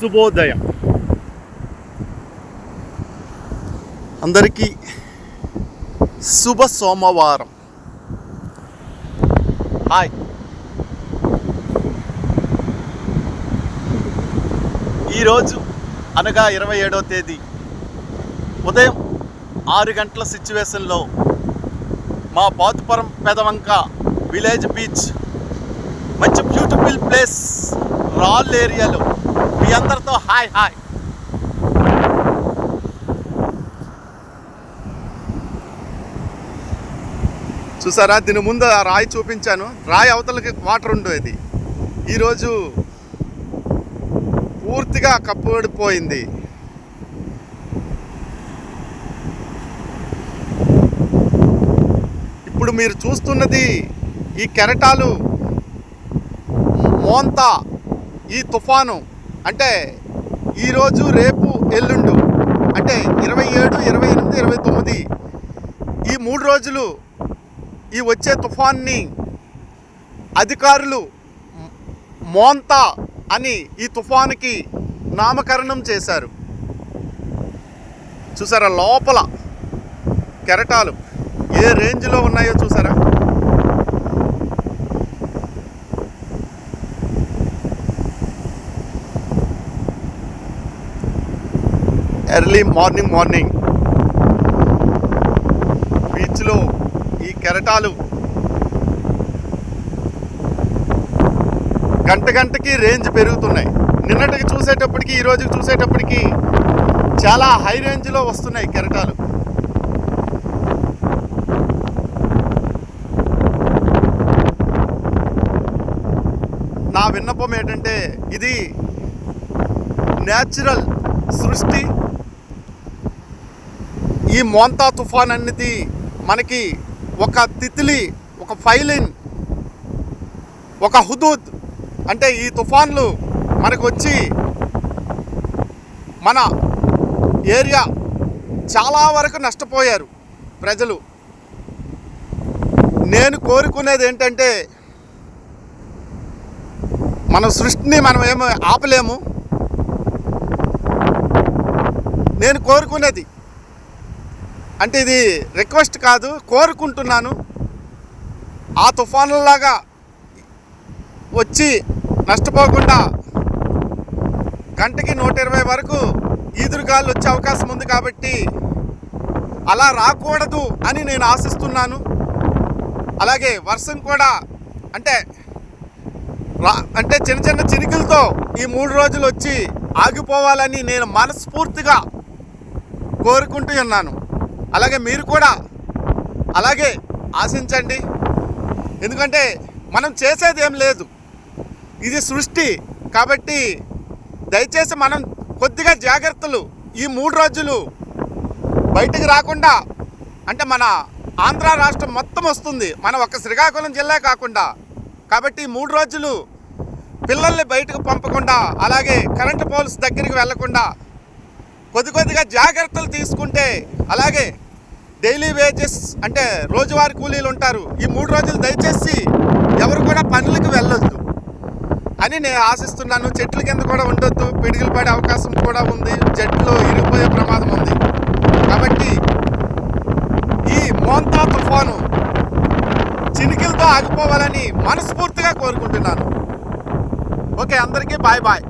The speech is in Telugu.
శుభోదయం. అందరికీ శుభ సోమవారం. హాయ్. ఈరోజు అనగా ఇరవై ఏడవ తేదీ. ఉదయం ఆరు గంటల సిచ్యువేషన్లో మా పాతుపురం పెదవంక విలేజ్ బీచ్ మంచి బ్యూటిఫుల్ ప్లేస్ రాల్ ఏరియాలో మీ అందరితో హాయ్ హాయ్. చూసారా? దీని ముందు రాయి చూపించాను. రాయి అవతలకి వాటర్ ఉండేది. ఈరోజు పూర్తిగా కప్పబడిపోయింది. ఇప్పుడు మీరు చూస్తున్నది ఈ కెరటాలు మోంతా ఈ తుఫాను. అంటే ఈరోజు రేపు ఎల్లుండు అంటే ఇరవై ఏడు ఇరవై ఎనిమిది ఇరవై తొమ్మిది ఈ మూడు రోజులు ఈ వచ్చే తుఫాన్ని అధికారులు మోంతా అని ఈ తుఫానుకి నామకరణం చేశారు. చూసారా లోపల కెరటాలు ఏ రేంజ్లో ఉన్నాయో చూసారా? Early morning morning. బీచ్లో ఈ కెరటాలు. గంట గంటకి రేంజ్ పెరుగుతున్నాయి. నిన్నటికి చూసేటప్పటికి ఈరోజు చూసేటప్పటికి చాలా హై రేంజ్లో వస్తున్నాయి కెరటాలు. నా విన్నపం ఏంటంటే ఇది న్యాచురల్ సృష్టి ఈ మోంతా తుఫాన్ అనేది మనకి ఒక తిత్లీ ఒక ఫైలిన్ ఒక హుదూద్. అంటే ఈ తుఫాన్లు మనకు వచ్చి మన ఏరియా చాలా వరకు నష్టపోయారు ప్రజలు. నేను కోరుకునేది ఏంటంటే మన సృష్టిని మనం ఏమో ఆపలేము. నేను కోరుకునేది అంటే ఇది రిక్వెస్ట్ కాదు కోరుకుంటున్నాను. ఆ తుఫానులాగా వచ్చి నష్టపోకుండా గంటకి నూట ఇరవై వరకు ఈదురుగాలు వచ్చే అవకాశం ఉంది కాబట్టి అలా రాకూడదు అని నేను ఆశిస్తున్నాను. అలాగే వర్షం కూడా అంటే రా అంటే చిన్న చిన్న చినుకులతో ఈ మూడు రోజులు వచ్చి ఆగిపోవాలని నేను మనస్ఫూర్తిగా కోరుకుంటూ ఉన్నాను. అలాగే మీరు కూడా అలాగే ఆశించండి. ఎందుకంటే మనం చేసేది ఏం లేదు. ఇది సృష్టి కాబట్టి దయచేసి మనం కొద్దిగా జాగ్రత్తలు ఈ మూడు రోజులు బయటికి రాకుండా అంటే మన ఆంధ్ర రాష్ట్రం మొత్తం వస్తుంది. మన ఒక శ్రీకాకుళం జిల్లా కాకుండా కాబట్టి ఈ మూడు రోజులు పిల్లల్ని బయటకు పంపకుండా అలాగే కరెంటు పోల్స్ దగ్గరికి వెళ్ళకుండా కొద్ది కొద్దిగా జాగ్రత్తలు తీసుకుంటే అలాగే డైలీ వేజెస్ అంటే రోజువారీ కూలీలు ఉంటారు. ఈ మూడు రోజులు దయచేసి ఎవరు కూడా పనులకు వెళ్ళొద్దు అని నేను ఆశిస్తున్నాను. చెట్ల కింద కూడా ఉండొద్దు. పిడుగులు పడే అవకాశం కూడా ఉంది. చెట్లు ఇరిగిపోయే ప్రమాదం ఉంది. కాబట్టి ఈ మోంతా తుఫాను చినికిలతో ఆగిపోవాలని మనస్ఫూర్తిగా కోరుకుంటున్నాను. ఓకే అందరికీ బాయ్ బాయ్.